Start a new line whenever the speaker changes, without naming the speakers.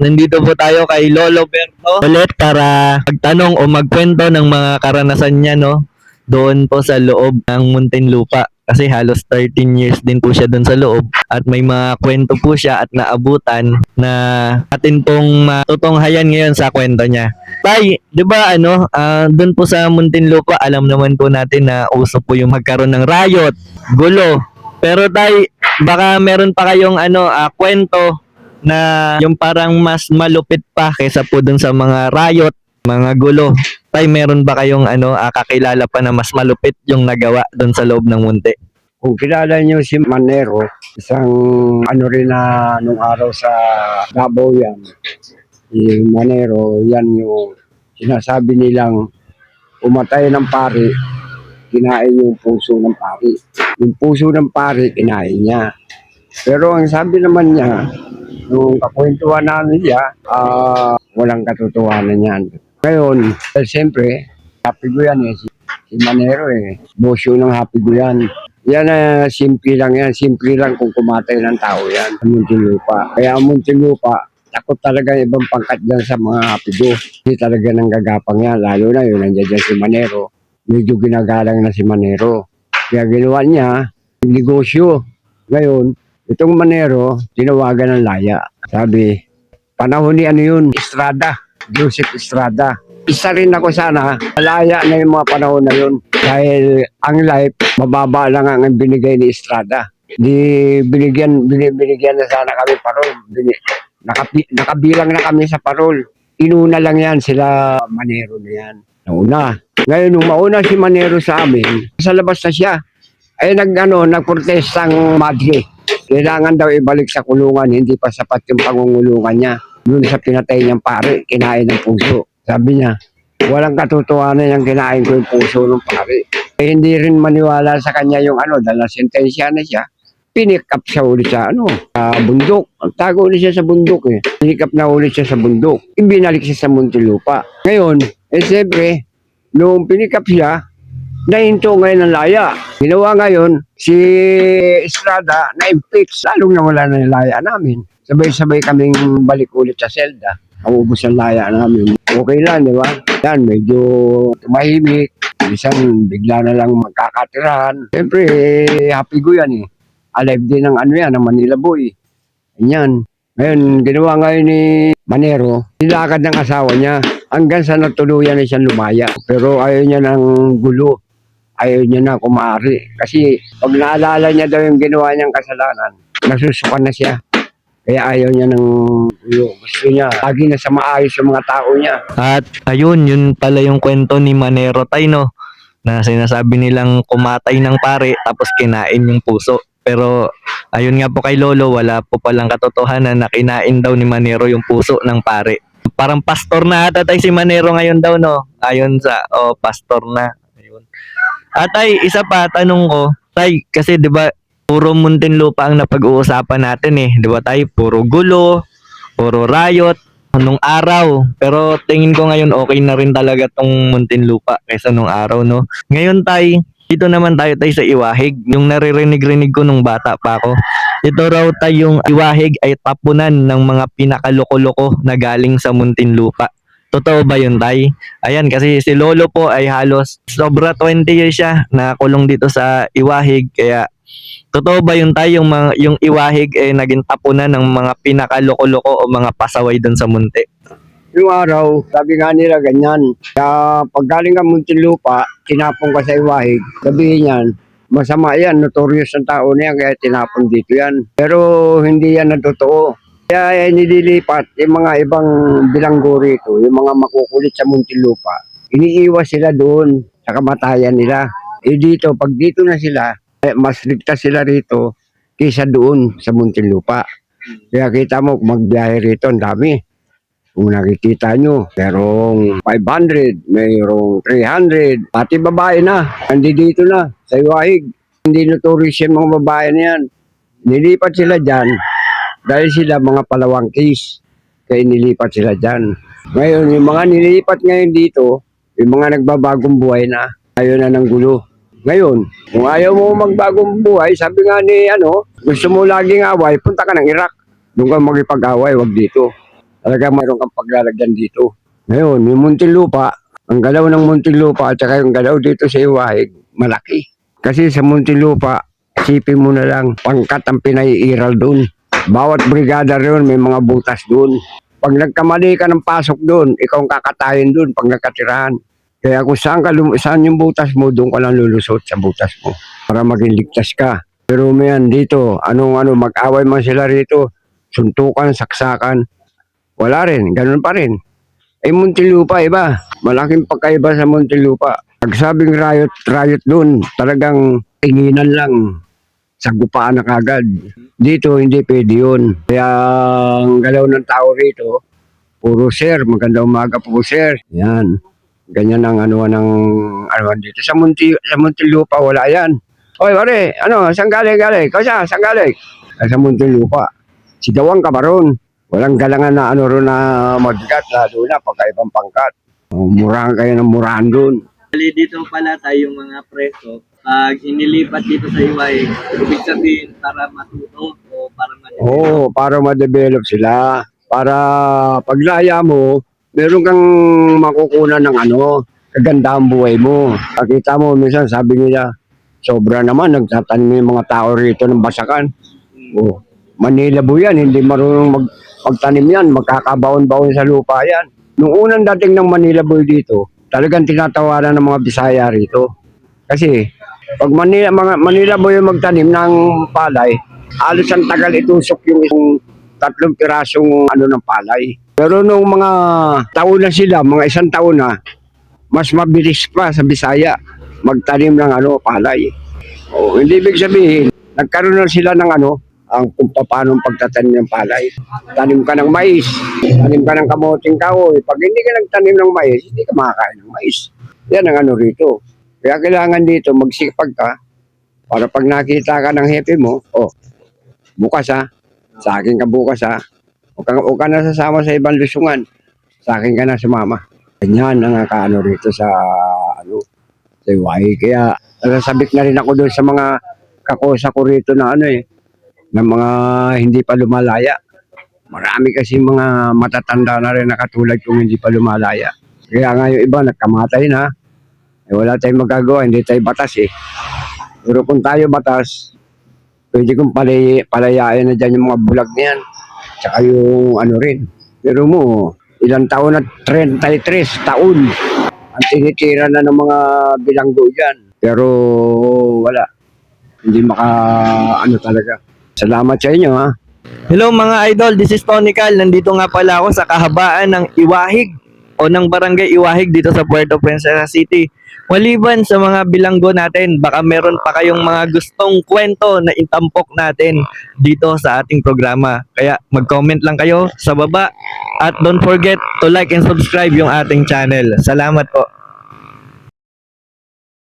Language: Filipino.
nandito po tayo kay Lolo Berto ulit para magtanong o magkwento ng mga karanasan niya no doon po sa loob ng Muntinlupa kasi halos 13 years din po siya doon sa loob at may mga kwento po siya at naabutan na atin pong matutunghayan ngayon sa kwento niya. Tay, 'di ba ano, ah, doon po sa Muntinlupa, alam naman po natin na uso po yung magkaroon ng riot, gulo. Pero tay, baka meron pa kayong ano, ah, kwento na yung parang mas malupit pa kaysa po dun sa mga riot, mga gulo. Tay, meron ba kayong ano, ah, kakilala pa na mas malupit yung nagawa dun sa loob ng munti?
Kung kilala niyo si Manero, isang ano rin na nung araw sa Davao yan. Si Manero, yan yung sinasabi nilang umatay ng pari, kinain yung puso ng pari. Yung puso ng pari, kinain niya. Pero ang sabi naman niya, nung kakwentuhan namin niya, ah, walang katotohanan yan. Ngayon, eh, siyempre, happy ko yan eh, si, Manero eh. Bosyo ng happy ko yan. Yan na simple lang yan. Simple lang kung kumatay ng tao yan Muntinlupa. Kaya Muntinlupa, takot talaga yung ibang pangkat dyan sa mga hapigo. Hindi talaga nang gagapang yan. Lalo na yun, nandiyan dyan si Manero. Medyo ginagalang na si Manero. Kaya ginawa niya, negosyo. Ngayon, itong Manero, tinawagan ng laya. Sabi, panahon ni ano yun, Estrada. Joseph Estrada. Isa rin ako sana, malaya na yung mga panahon na yun. Dahil ang life, mababa lang ang binigay ni Estrada. Di binigyan, bini- binigyan na sana kami parol. Bini, nakapi, nakabilang na kami sa parol. Inuna lang yan sila Manero na yan. Nauna. Ngayon, nung mauna si Manero sa amin, sa labas na siya, ay nag, ano, nagprotestang madre. Kailangan daw ibalik sa kulungan, hindi pa sapat yung pangungulungan niya. Doon sa pinatay niyang pare, kinain ng puso. Sabi niya, walang katotohanan yung kinain ko yung puso ng pare. Eh, hindi rin maniwala sa kanya yung ano, dahil sentensya na siya. Pinick up siya ulit sa ano, sa bundok. Tago ulit siya sa bundok eh. Pinick na ulit siya sa bundok. Ibinalik siya sa Muntinlupa. Ngayon, eh siyempre, nung pinick up siya, nahinto ngayon ng laya. Ginawa ngayon, si Estrada na-impeach. Lalong nawala na yung laya namin. Sabay-sabay kaming balik ulit sa selda. Ang ubos ng laya namin. Okay lang, di ba? Yan, medyo tumahimik. Minsan, bigla na lang magkakatirahan. Siyempre, eh, happy ko yan eh. Alive din ng ano yan, ng Manila Boy. Yan. Ngayon, ginawa ngayon ni Manero, nilakad ng asawa niya hanggang sa natuluyan na siyang lumaya. Pero ayaw niya ng gulo. Ayaw niya na kumari. Kasi pag naalala niya daw yung ginawa niyang kasalanan, nasusukan na siya. Kaya ayaw niya ng gulo. Gusto niya, lagi na sa maayos yung mga tao niya.
At ayun, yun pala yung kwento ni Manero Tay, no? Na sinasabi nilang kumatay ng pare tapos kinain yung puso. Pero ayun nga po kay Lolo, wala po palang katotohanan na kinain daw ni Manero yung puso ng pare. Parang pastor na ata tay si Manero ngayon daw, no? Ayon sa, oh, pastor na. At ay, isa pa, tanong ko, tay, kasi di ba puro Muntinlupa ang napag-uusapan natin eh. Di ba tay, puro gulo, puro riot, nung araw. Pero tingin ko ngayon okay na rin talaga tong Muntinlupa kaysa nung araw, no? Ngayon tay, dito naman tayo tayo sa Iwahig. Yung naririnig-rinig ko nung bata pa ako. Ito raw tay yung Iwahig ay tapunan ng mga pinakaloko-loko na galing sa Muntinlupa. Totoo ba yun, Tay? Ayan, kasi si Lolo po ay halos sobra 20 years siya na kulong dito sa Iwahig. Kaya, totoo ba yun, Tay? Yung, mga, yung Iwahig ay naging tapunan ng mga pinakaloko-loko o mga pasaway doon sa munti?
Yung araw, sabi nga nila ganyan. Kaya pag galing ka Muntinlupa, tinapon ka sa iwahig, sabihin yan, masama yan, notorious ang tao na yan, kaya tinapon dito yan. Pero hindi yan na totoo. Kaya eh, nililipat yung mga ibang bilanggo rito, yung mga makukulit sa Muntinlupa, iniiwas sila doon sa kamatayan nila. Eh dito, pag dito na sila, eh, mas ligtas sila rito kaysa doon sa Muntinlupa. Kaya kita mo, magbiyahe rito, ang dami. Kung nakikita nyo, merong 500, mayroong 300, pati babae na, andi dito na, sa Iwahig. Hindi notorious yung mga babae na yan. Nilipat sila dyan dahil sila mga palawang case. Kaya nilipat sila dyan. Ngayon, yung mga nilipat ngayon dito, yung mga nagbabagong buhay na, ayaw na ng gulo. Ngayon, kung ayaw mo magbagong buhay, sabi nga ni ano, gusto mo laging away, punta ka ng Iraq. Doon ka magipag-away, wag dito. Talaga mayroon kang paglalagyan dito. Ngayon, yung Muntinlupa, ang galaw ng Muntinlupa at saka yung galaw dito sa Iwahig, malaki. Kasi sa Muntinlupa, sipin mo na lang, pangkat ang pinaiiral doon. Bawat brigada ron may mga butas doon. Pag nagkamali ka ng pasok doon, ikaw ang kakatayin doon pag nagkatirahan. Kaya kung saan, ka, saan yung butas mo, doon ka lang lulusot sa butas mo para maging ligtas ka. Pero mayan dito, anong ano, mag-away man sila rito, suntukan, saksakan, wala rin, ganun pa rin. Eh, Muntinlupa, iba. Malaking pagkaiba sa Muntinlupa. Pag sabing riot, riot doon, talagang tinginan lang. Sagupaan na kagad. Dito, hindi pwede yun. Kaya ang galaw ng tao rito, puro sir, maganda umaga po sir. Yan. Ganyan ang ano ng ano dito. Sa Munti, sa Muntinlupa, wala yan. Oy, pare, ano, saan galing galing? Kasi, saan galing? Ah, Sa Muntinlupa. Sigawan ka ba ron? Walang galangan na ano ron na magkat, lalo na pagkaibang pangkat. Murahan kayo ng murahan doon.
Dito pala tayong mga preso, pag inilipat dito sa Iway, ibig sabihin para matuto o para matuto.
Oo, para ma-develop sila. Para paglaya mo, meron kang makukunan ng ano, kagandahan buhay mo. Nakita mo, minsan sabi nila, sobra naman, nagtatanim yung mga tao rito ng basakan. Oh, Manila po yan, hindi marunong mag, magtanim yan, magkakabaon-baon sa lupa yan. Nung unang dating ng Manila boy dito, talagang tinatawaran ng mga Bisaya rito. Kasi, pag Manila, mga Manila boy yung magtanim ng palay, alos ang tagal itusok yung isang tatlong pirasong ano ng palay. Pero nung mga taon na sila, mga isang taon na, mas mabilis pa sa Bisaya magtanim ng ano palay. O, hindi ibig sabihin, nagkaroon na sila ng ano, ang kung paano pagtatanim ng palay. Tanim ka ng mais, tanim ka ng kamoting kahoy. Pag hindi ka nagtanim ng mais, hindi ka makakain ng mais. Yan ang ano rito. Kaya kailangan dito magsipag ka para pag nakita ka ng hepe mo, oh, bukas ha, sa akin ka bukas ha. Huwag ka, huwag ka na sasama sa ibang lusungan. Sa akin ka na sumama. Ganyan ang kaano rito sa ano sa Iway. Kaya nasabik na rin ako doon sa mga kakosa ko rito na ano eh, ng mga hindi pa lumalaya. Marami kasi mga matatanda na rin na katulad kung hindi pa lumalaya. Kaya nga yung iba nagkamatay na. Eh, wala tayong magagawa, hindi tayo batas eh. Pero kung tayo batas, pwede kong palay, palayain na dyan yung mga bulag na yan. Tsaka yung ano rin. Pero mo, ilang taon na 33 taon ang tinitira na ng mga bilanggo dyan. Pero wala. Hindi maka ano talaga. Salamat sa inyo ha.
Hello mga idol, this is Tony Cal. Nandito nga pala ako sa kahabaan ng Iwahig o ng Barangay Iwahig dito sa Puerto Princesa City. Maliban sa mga bilanggo natin, baka meron pa kayong mga gustong kwento na itampok natin dito sa ating programa. Kaya mag-comment lang kayo sa baba at don't forget to like and subscribe yung ating channel. Salamat po.